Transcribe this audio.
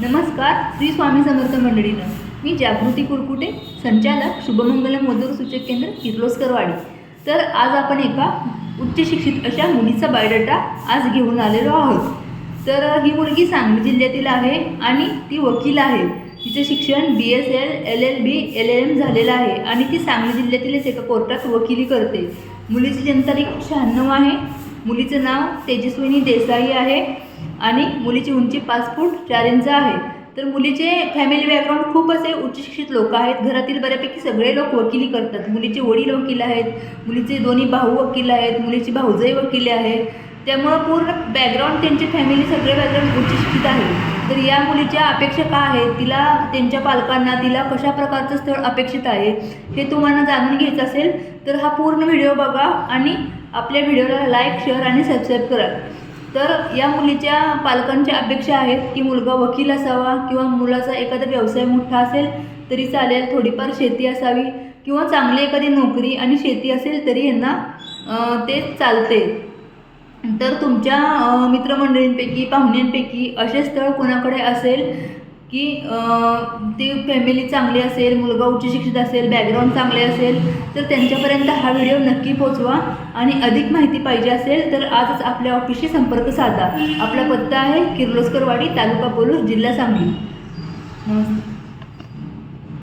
नमस्कार श्री स्वामी समर्थ मंडळीनं. मी जागृती कुरकुटे संचालक शुभमंगलम मजूर सूचक केंद्र किर्लोस्करवाडी. तर आज आपण एका उच्च शिक्षित अशा मुलीचा बायोडाटा आज घेऊन आलेलो आहोत. तर ही मुलगी सांगली जिल्ह्यातील आहे आणि ती वकील आहे. तिचे शिक्षण B S L L L B L L M झालेलं आहे आणि ती सांगली जिल्ह्यातीलच एका कोर्टात वकिली करते. मुलीची जन्मतारीख शहाण्णव आहे. मुलीचं नाव तेजस्विनी देसाई आहे. आणि मुलीची उंची पाच फूट चार इंच आहे. तर मुलीचे फॅमिली बॅकग्राऊंड खूप असे उच्च शिक्षित लोक आहेत. घरातील बऱ्यापैकी सगळे लोक वकिली करतात. मुलीचे वडील वकील आहेत. मुलीचे दोन्ही भाऊ वकील आहेत. मुलीची भाऊजही वकिले आहेत त्यामुळं पूर्ण बॅकग्राऊंड त्यांची फॅमिली सगळे बॅकग्राऊंड उच्च शिक्षित आहे तर या मुलीच्या अपेक्षा काय आहेत? तिला त्यांच्या पालकांना तिला कशा प्रकारचं स्थळ अपेक्षित आहे? हे तुम्हाला जाणून घ्यायचं असेल तर हा पूर्ण व्हिडिओ बघा आणि आपल्या व्हिडिओला लाईक शेअर आणि सबस्क्राईब करा. तर या मुलीच्या पालकांच्या अपेक्षा आहेत की मुलगा वकील असावा किंवा मुलाचा एखादा व्यवसाय मोठा असेल तरी चालेल थोडीफार शेती असावी किंवा चांगली एखादी नोकरी आणि शेती असेल तरी यांना ते चालते. तर तुमच्या मित्रमंडळींपैकी पाहुण्यांपैकी असे स्थळ कोणाकडे असेल? की ती फॅमिली चांगली असेल मुलगा उच्च शिक्षित असेल बॅकग्राऊंड चांगले असेल तर त्यांच्यापर्यंत हा व्हिडिओ नक्की पोचवा आणि अधिक माहिती पाहिजे असेल तर आजच आपल्या ऑफिसशी संपर्क साधा. आपला पत्ता आहे किर्लोस्करवाडी तालुका पोलूस जिल्हा सांगली. नमस्ते.